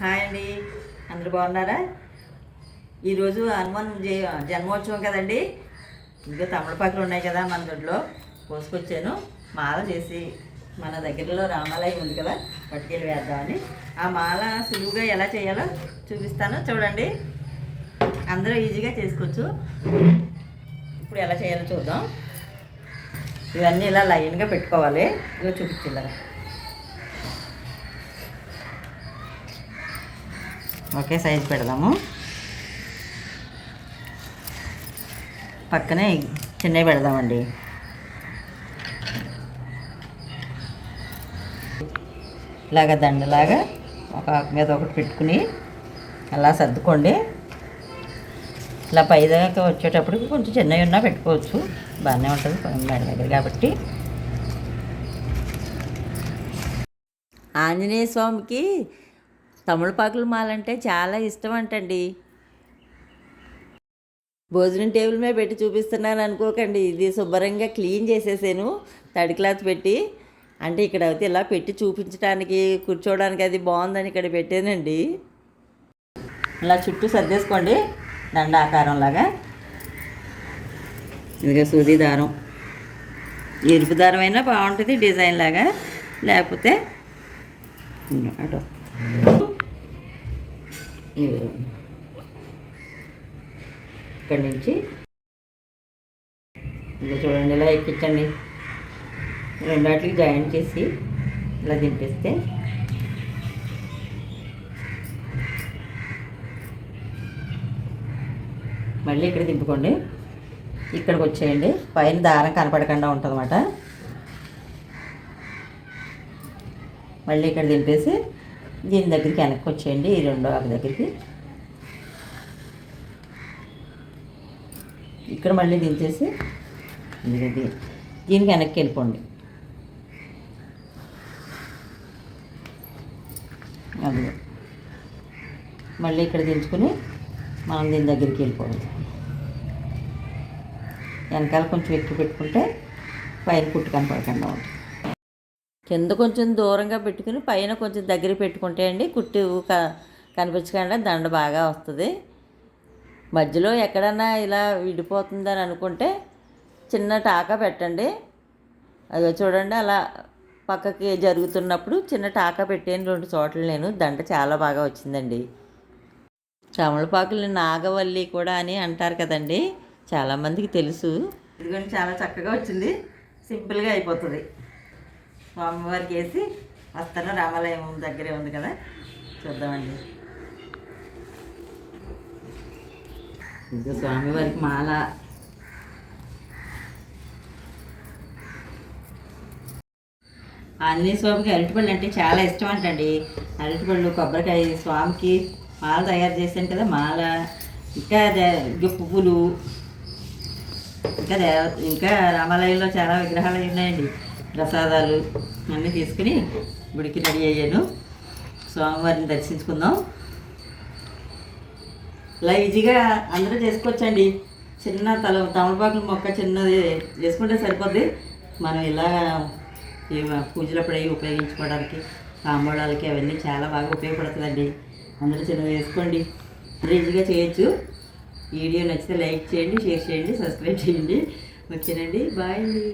Hi అండి. అందరు బాగున్నారా? ఈరోజు హనుమాన్ జయ జన్మోత్సవం కదండి. ఇంకా తమలపాకులు ఉన్నాయి కదా మన దొడ్లో. కోసుకొచ్చాను. మాల చేసి మన దగ్గరలో రామాలయం ఉంది కదా పట్టుకెళ్ళి వేద్దామని. ఆ మాల సులువుగా ఎలా చేయాలో చూపిస్తాను. చూడండి. అందరూ ఈజీగా చేసుకోవచ్చు. ఇప్పుడు ఎలా చేయాలో చూద్దాం. ఇవన్నీ ఇలా లైన్గా పెట్టుకోవాలి. ఇలా చూపించిందా ఒకే సైజు పెడదాము. పక్కనే చిన్నవి పెడదామండి. ఇలాగ దండలాగా ఒక ఆకు మీద ఒకటి పెట్టుకుని అలా సర్దుకోండి. ఇలా పైదాకా వచ్చేటప్పటికి కొంచెం చిన్నవి ఉన్నా పెట్టుకోవచ్చు. బాగానే ఉంటుంది మేడ దగ్గర కాబట్టి. ఆంజనేయ స్వామికి తమిళపాకుల మాలంటే చాలా ఇష్టం అంటండి భోజనం టేబుల్ మీద పెట్టి చూపిస్తున్నాను అనుకోకండి. ఇది శుభ్రంగా క్లీన్ చేసేసాను. తడి క్లాత్ పెట్టి. అంటే ఇక్కడ అయితే ఇలా పెట్టి చూపించడానికి కూర్చోవడానికి అది బాగుందని ఇక్కడ పెట్టానండి. ఇలా చుట్టూ సర్దేసుకోండి. దండ ఆకారంలాగా. ఇదిగా సూది దారం. ఎరుపు దారం అయినా బాగుంటుంది డిజైన్ లాగా. లేకపోతే అటు. ఇదిగో. ఇక్కడి నుంచి ఇలా చూడండి ఇలా ఎక్కించండి. రెండాటికి జాయిన్ చేసి ఇలా దింపేస్తే మళ్ళీ ఇక్కడ దింపుకోండి. ఇక్కడికి వచ్చేయండి. పైన దారం కనపడకుండా ఉంటుందన్నమాట. మళ్ళీ ఇక్కడ దింపేసి దీని దగ్గరికి వెనక్కి వచ్చేయండి ఈ రెండో ఆకు దగ్గరికి. ఇక్కడ మళ్ళీ దించేసి ఇది దీనికి వెనక్కి వెళ్ళిపోండి. అది మళ్ళీ ఇక్కడ దించుకుని మనం దీని దగ్గరికి వెళ్ళిపోవాలి. వెనకాల కొంచెం ఎక్కువ పెట్టుకుంటే పైన కుట్టు కనపడకుండా ఉంటుంది. కింద కొంచెం దూరంగా పెట్టుకుని పైన కొంచెం దగ్గర పెట్టుకుంటే అండి కుట్టు క కనిపించకుండా దండ బాగా వస్తుంది. మధ్యలో ఎక్కడన్నా ఇలా విడిపోతుందని అనుకుంటే చిన్న టాకా పెట్టండి. అదో చూడండి అలా పక్కకి జరుగుతున్నప్పుడు చిన్న టాకా పెట్టాను రెండు చోట్ల నేను. దండ చాలా బాగా వచ్చిందండి. తమలపాకులు నాగవల్లి కూడా అని అంటారు కదండి. చాలామందికి తెలుసు. ఇదిగోండి చాలా చక్కగా వచ్చింది. సింపుల్గా అయిపోతుంది. స్వామివారికి వేసి వస్తాను రామాలయం దగ్గరే ఉంది కదా. చూద్దామండి. ఇంకా స్వామివారికి మాల. ఆంజనేయ స్వామికి అరటిపళ్ళు అంటే చాలా ఇష్టం అంటండి. అరటిపళ్ళు కొబ్బరికాయ స్వామికి మాల తయారు చేశాను కదా మాల. ఇంకా దే- ఇంకా పువ్వులు. ఇంకా దేవ ఇంకా రామాలయంలో చాలా విగ్రహాలు ఉన్నాయండి. ప్రసాదాలు అన్నీ తీసుకుని గుడికి రెడీ అయ్యాను. స్వామివారిని దర్శించుకుందాం. ఇలా ఈజీగా అందరూ చేసుకోవచ్చండి. చిన్న తల తమలపాకుల మొక్క చిన్నది చేసుకుంటే సరిపోద్ది. మనం ఇలా ఈ పూజలప్పుడు అవి ఉపయోగించుకోవడానికి తాంబూలాలకి అవన్నీ చాలా బాగా ఉపయోగపడుతుందండి. అందరూ చిన్నగా వేసుకోండి. అందరూ ఈజీగా చేయొచ్చు. వీడియో నచ్చితే లైక్ చేయండి షేర్ చేయండి సబ్స్క్రైబ్ చేయండి. ఓకేనండి బాయ్ అండి.